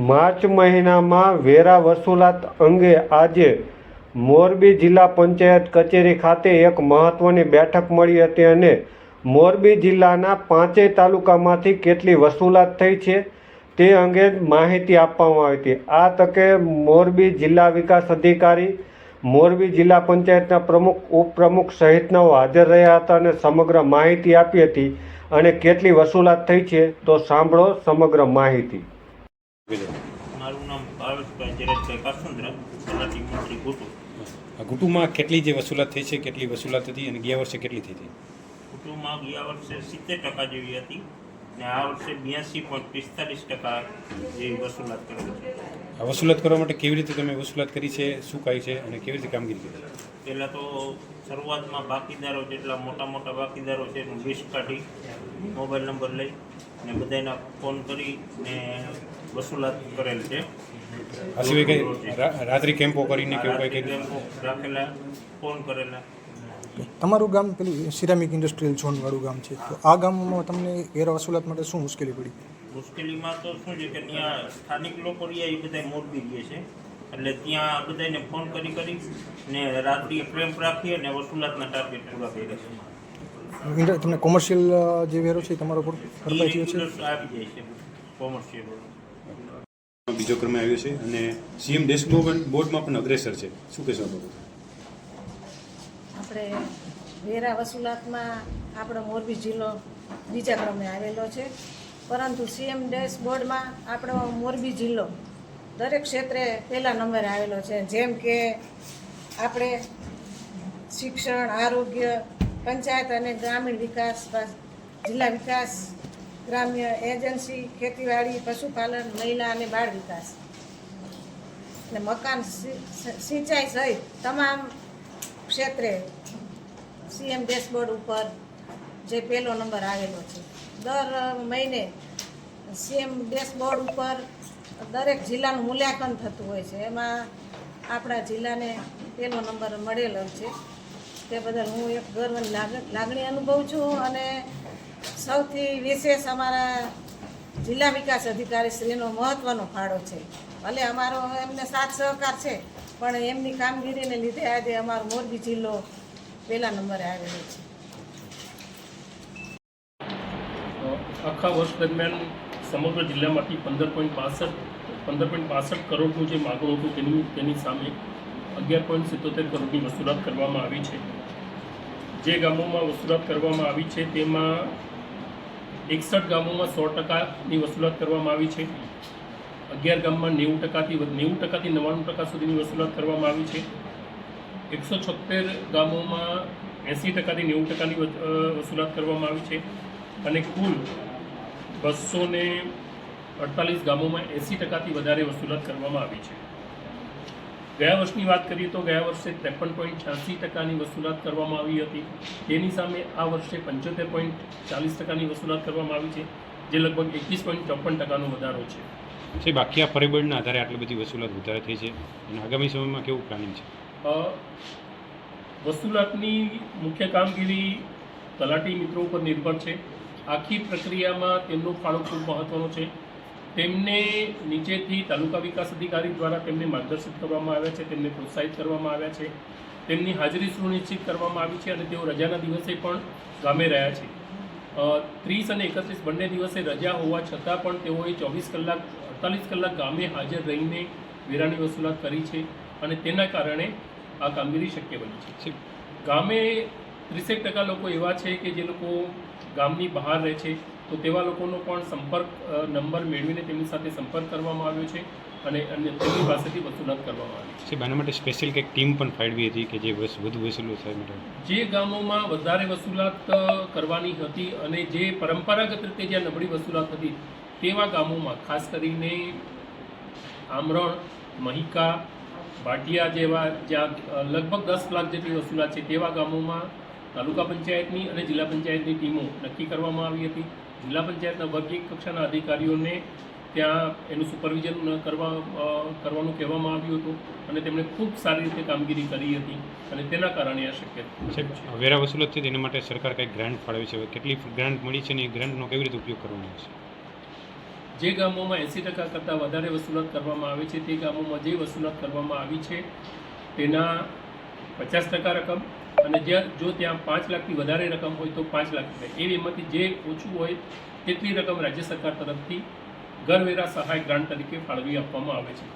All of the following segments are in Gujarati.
માર્ચ મહિનામાં વેરા વસૂલાત અંગે આજે મોરબી જિલ્લા પંચાયત કચેરી ખાતે એક મહત્વની બેઠક મળી હતી અને મોરબી જિલ્લાના પાંચેય તાલુકામાંથી કેટલી વસૂલાત થઈ છે તે અંગે માહિતી આપવામાં આવી હતી. આ તકે મોરબી જિલ્લા વિકાસ અધિકારી, મોરબી જિલ્લા પંચાયતના પ્રમુખ, ઉપપ્રમુખ સહિતનાઓ હાજર રહ્યા હતા અને સમગ્ર માહિતી આપી હતી અને કેટલી વસૂલાત થઈ છે તો સાંભળો સમગ્ર માહિતી. મારું નામ ભાવેશભાઈ જયરાજભાઈ કાસુંદ્રા તલાટી મંત્રી ગુટુ. આ કુટુંબમાં કેટલી જે વસૂલાત થઈ છે કેટલી વસૂલાત હતી અને ગયા વર્ષે કેટલી થઈ હતી? કુટુંબમાં ગયા વર્ષે સિત્તેર ટકા જેવી હતી ને આ વર્ષે બ્યાસી પોઈન્ટ પિસ્તાલીસ ટકા જેવી વસૂલાત કરેલી છે. આ વસૂલાત કરવા માટે કેવી રીતે તમે વસૂલાત કરી છે શું કાંઈ છે અને કેવી રીતે કામગીરી કરી છે? પહેલાં તો શરૂઆતમાં બાકીદારો જેટલા મોટા મોટા બાકીદારો છે એનું લિસ્ટ કાઢી મોબાઈલ નંબર લઈ ને બધાના ફોન કરી ને વસૂલાત કરેલ છે. આ સિવાય કંઈ રાત્રિ કેમ્પો કરીને કેવું કંઈ કેમ્પો રાખેલા ફોન કરેલા. તમારું ગામ પેલું સિરામિક ઇન્ડસ્ટ્રીયલ ઝોન વાળું ગામ છે. તો આ ગામમાં તમને વેરા વસૂલાત માટે શું મુશ્કેલી પડી? મુશ્કેલીમાં તો શું છે કે ત્યાં સ્થાનિક લોકો રહ્યા એ બધા મોરબી રહે છે. એટલે ત્યાં બધાને ફોન કરી કરી ને રાત્રિએ પ્રેમ રાખી અને વસૂલાતના ટાર્ગેટ પૂરા કર્યા છે. તમને કોમર્શિયલ જે વેરો છે એ તમારો પર ભરપાઈ થયો આવી જાય છે. કોમર્શિયલ. બીજો ક્રમે આવ્યો છે અને સીએમ ડેસ્કબોર્ડ બોર્ડમાં પણ અગ્રેસર છે. શું કહેશો આપણે વેરા વસૂલાતમાં આપણો મોરબી જિલ્લો બીજા ક્રમે આવેલો છે. પરંતુ સીએમ ડેશબોર્ડમાં આપણો મોરબી જિલ્લો દરેક ક્ષેત્રે પહેલા નંબરે આવેલો છે. જેમ કે આપણે શિક્ષણ, આરોગ્ય, પંચાયત અને ગ્રામીણ વિકાસ જિલ્લા વિકાસ ગ્રામ્ય એજન્સી, ખેતીવાડી, પશુપાલન, મહિલા અને બાળ વિકાસ. અને મકાન સિંચાઈ સહિત તમામ ક્ષેત્રે સીએમ ડેશબોર્ડ ઉપર જે પહેલો નંબર આવેલો છે. દર મહિને સીએમ ડેશબોર્ડ ઉપર દરેક જિલ્લાનું મૂલ્યાંકન થતું હોય છે. એમાં આપણા જિલ્લાને પહેલો નંબર મળેલો છે. તે બદલ હું એક ગર્વની લાગણી અનુભવું છું અને સૌથી વિશેષ અમારા જિલ્લા વિકાસ અધિકારી શ્રીનો મહત્ત્વનો ફાળો છે. ભલે અમારો એમને સાથ સહકાર છે, પણ એમની કામગીરીને લીધે આજે અમારો મોરબી જિલ્લો પહેલા નંબરે આવેલો છે. આખા વર્ષ દરમિયાન સમગ્ર જિલ્લામાંથી પંદર પોઈન્ટ પાસઠ પંદર પોઈન્ટ પાસઠ કરોડનું જે માગણું હતું તેની તેની સામે અગિયાર પોઈન્ટ સિત્તોતેર કરોડની વસૂલાત કરવામાં આવી છે. જે ગામોમાં વસૂલાત કરવામાં આવી છે તેમાં એકસઠ ગામોમાં સો ટકાની વસૂલાત કરવામાં આવી છે. અગિયાર ગામમાં નેવું ટકાથી નેવું ટકાથી નવ્વાણું ટકા સુધીની વસૂલાત કરવામાં આવી છે. એકસો છોતેર ગામોમાં એંસી ટકાથી નેવું ટકાની વસૂલાત કરવામાં આવી છે અને કુલ બસો અડતાલીસ ગામોમાં એંસી ટકાથી વધારે વસૂલાત કરવામાં આવી છે. ગયા વર્ષની વાત કરીએ તો ગયા વર્ષે ત્રેપન પોઈન્ટ છ્યાસી ટકાની વસૂલાત કરવામાં આવી હતી. તેની સામે આ વર્ષે પંચોતેર પોઈન્ટ ચાલીસ ટકાની વસૂલાત કરવામાં આવી છે જે લગભગ એકવીસ પોઈન્ટ ચોપન ટકાનો વધારો છે. છે બાકી આ પરિબળના આધારે આટલી બધી વસૂલાત વધારે થઈ છે અને આગામી સમયમાં કેવું પ્લાનિંગ છે? વસૂલાતની મુખ્ય કામગીરી તલાટી મિત્રો ઉપર નિર્ભર છે. આખી પ્રક્રિયામાં તેમનો ફાળો ખૂબ મહત્ત્વનો છે. તેમને નીચેથી તાલુકા વિકાસ અધિકારી દ્વારા તેમને માર્ગદર્શિત કરવામાં આવ્યા છે તેમને પ્રોત્સાહિત કરવામાં આવ્યા છે તેમની હાજરી સુનિશ્ચિત કરવામાં આવી છે અને તેઓ રજાના દિવસે પણ ગામે રહ્યા છે. ત્રીસ અને એકત્રીસ બંને દિવસે રજા હોવા છતાં પણ તેઓએ ચોવીસ કલાક અડતાલીસ કલાક ગામે હાજર રહીને વેરાની વસૂલાત કરી છે અને તેના કારણે આ કામગીરી શક્ય બની છે. ગામે ત્રીસેક ટકા લોકો એવા છે કે જે લોકો ગામની બહાર રહે છે તો તેવા લોકોનો પણ સંપર્ક નંબર મેળવીને તેમની સાથે સંપર્ક કરવામાં આવ્યો છે અને અન્ય તેમની પાસેથી વસૂલાત કરવામાં આવી છે. આના માટે સ્પેશિયલ કંઈક ટીમ પણ ફાળવી હતી કે જે વધુ વસૂલો થાય માટે? જે ગામોમાં વધારે વસૂલાત કરવાની હતી અને જે પરંપરાગત રીતે જ્યાં નબળી વસૂલાત હતી તેવા ગામોમાં ખાસ કરીને આમરણ મહિકા ભાટિયા જેવા જ્યાં લગભગ દસ લાખ જેટલી વસૂલાત છે તેવા ગામોમાં તાલુકા પંચાયતની અને જિલ્લા પંચાયતની ટીમો નક્કી કરવામાં આવી હતી. જિલ્લા પંચાયતના વર્ગીય કક્ષાના અધિકારીઓને ત્યાં એનું સુપરવિઝન કરવા કરવાનું કહેવામાં આવ્યું હતું અને તેમણે ખૂબ સારી રીતે કામગીરી કરી હતી અને તેના કારણે આ શક્ય છે વેરા વસૂલત છે તેના માટે સરકાર કંઈક ગ્રાન્ટ ફાળવી છે? કેટલી ગ્રાન્ટ મળી છે અને એ ગ્રાન્ટનો કેવી રીતે ઉપયોગ કરવાનો છે? જે ગામોમાં એંસી ટકા કરતાં વધારે વસૂલાત કરવામાં આવે છે તે ગામોમાં જે વસૂલાત કરવામાં આવી છે તેના પચાસ ટકા રકમ અને જ્યાં જો ત્યાં પાંચ લાખથી વધારે રકમ હોય તો પાંચ લાખ રૂપિયા એ એમાંથી જે ઓછું હોય તેટલી રકમ રાજ્ય સરકાર તરફથી ઘરવેરા સહાય ગ્રાન્ટ તરીકે ફાળવી આપવામાં આવે છે.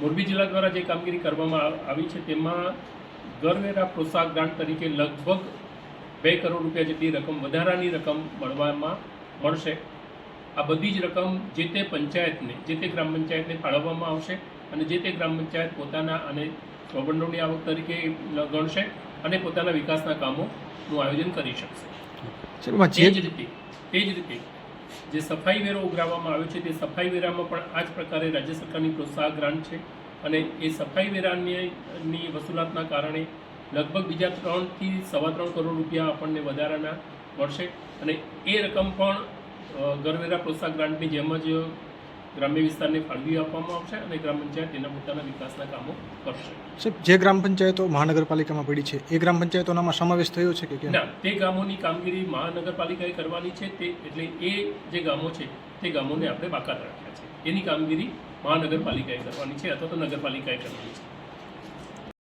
મોરબી જિલ્લા દ્વારા જે કામગીરી કરવામાં આવી છે તેમાં ઘરવેરા પ્રોત્સાહક ગ્રાન્ટ તરીકે લગભગ બે કરોડ રૂપિયા જેટલી રકમ વધારાની રકમ મળવામાં મળશે. આ બધી જ રકમ જે તે પંચાયતને જે તે ગ્રામ પંચાયતને ફાળવવામાં આવશે અને જે તે ગ્રામ પંચાયત પોતાના અને સ્વભંડોળની આવક તરીકે ગણશે. અને પોતાના વિકાસના કામોનું આયોજન કરી શકશે. એ જે જ રીતે તે જ રીતે જે સફાઈ વેરો ઉઘરાવવામાં આવ્યો છે તે સફાઈ વેરામાં પણ આ જ પ્રકારે રાજ્ય સરકારની પ્રોત્સાહક ગ્રાન્ટ છે અને એ સફાઈ વેરાની વસૂલાતના કારણે લગભગ બીજા ત્રણથી સવા ત્રણ કરોડ રૂપિયા આપણને વધારાના મળશે અને એ રકમ પણ ઘરવેરા પ્રોત્સાહક ગ્રાન્ટની જેમ જ ગ્રામ્ય વિસ્તારને ફાળવી આપવામાં આવશે અને ગ્રામ પંચાયત તેના પોતાના વિકાસના કામો કરશે. સાહેબ જે ગ્રામ પંચાયતો મહાનગરપાલિકામાં પડી છે એ ગ્રામ પંચાયતોનામાં સમાવેશ થયો છે કે કેમ? ના તે ગામોની કામગીરી મહાનગરપાલિકાએ કરવાની છે તે એટલે એ જે ગામો છે તે ગામોને આપણે બાકાત રાખ્યા છે. એની કામગીરી મહાનગરપાલિકાએ કરવાની છે અથવા તો નગરપાલિકાએ કરવાની છે.